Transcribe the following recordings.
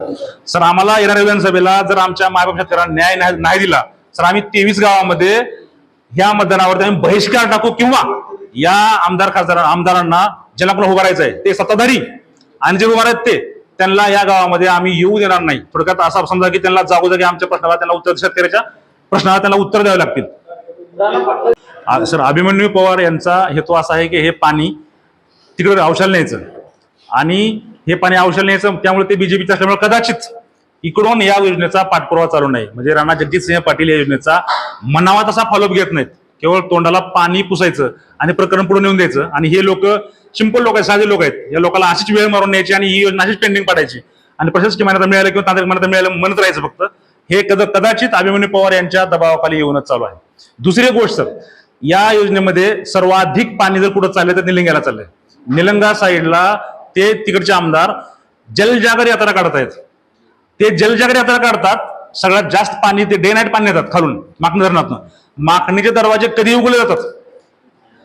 Sir आम्हाला येणाऱ्या विधानसभेला जर आमच्या मायबाप शेतकऱ्यांना न्याय नाही- दिला तर आम्ही तेवीस गावामध्ये ह्या मतदानावरती आम्ही बहिष्कार टाकू किंवा या आमदार खासदार आमदारांना ज्यांना कोण उभं आहे ते सत्ताधारी आणि जे उभं आहेत ते त्यांना या गावामध्ये आम्ही येऊ देणार नाही. थोडक्यात असा समजा की त्यांना जागोजागी आमच्या प्रश्नाला त्यांना उत्तर शेतकऱ्याच्या प्रश्नाला त्यांना उत्तर द्यावे लागतील. सर अभिमन्यू पवार यांचा हेतू असा आहे की हे पाणी तिकडे औषध न्यायचं आणि हे पाणी औषध न्यायचं त्यामुळे ते बीजेपीचं असल्यामुळे कदाचित इकडून या योजनेचा पाठपुरावा चालू नाही. म्हणजे राणा जगजितसिंह पाटील या योजनेचा मनावा तसा फॉलोअप घेत नाहीत. केवळ तोंडाला पाणी पुसायचं आणि प्रकरण पुढे नेऊन द्यायचं. आणि हे लोक सिंपल लोक आहेत साधे लोक आहेत. या लोकांना अशीच वेळ मारून न्यायची आणि ही योजना अशीच पेंडिंग पाडायची. आणि प्रशासकीय मान्यता मिळालं किंवा तांत्रिक मान्यता मिळालं म्हणत राहायचं फक्त हे कद कदाचित अभिमन्यू पवार यांच्या दबावाखाली येऊनच चालू आहे. दुसरी गोष्ट सर या योजनेमध्ये सर्वाधिक पाणी जर कुठं चाललंय तर निलंग्याला चाललंय. निलंगा साईडला ते तिकडचे आमदार जलजागर यात्रा काढत आहेत. ते जलजागर यात्रा काढतात सगळ्यात जास्त पाणी ते डे नाईट पाणी येतात खालून माकणी धरणातनं. माकणीचे दरवाजे कधी उघडले जातात?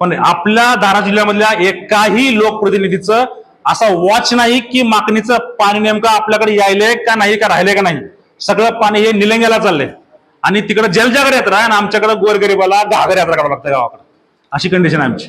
पण आपल्या धारा जिल्ह्यामधल्या एकाही लोकप्रतिनिधीचं असा वॉच नाही की माकणीचं पाणी नेमकं आपल्याकडे यायलंय का नाही का राहिलंय का नाही. सगळं पाणी हे निलंग्याला चाललंय. आणि तिकडे जलजागर यात्रा आहे आणि आमच्याकडे गोरगरीबाला घागर यात्रा करावं लागतं गावाकडे. अशी कंडिशन आहे आमची.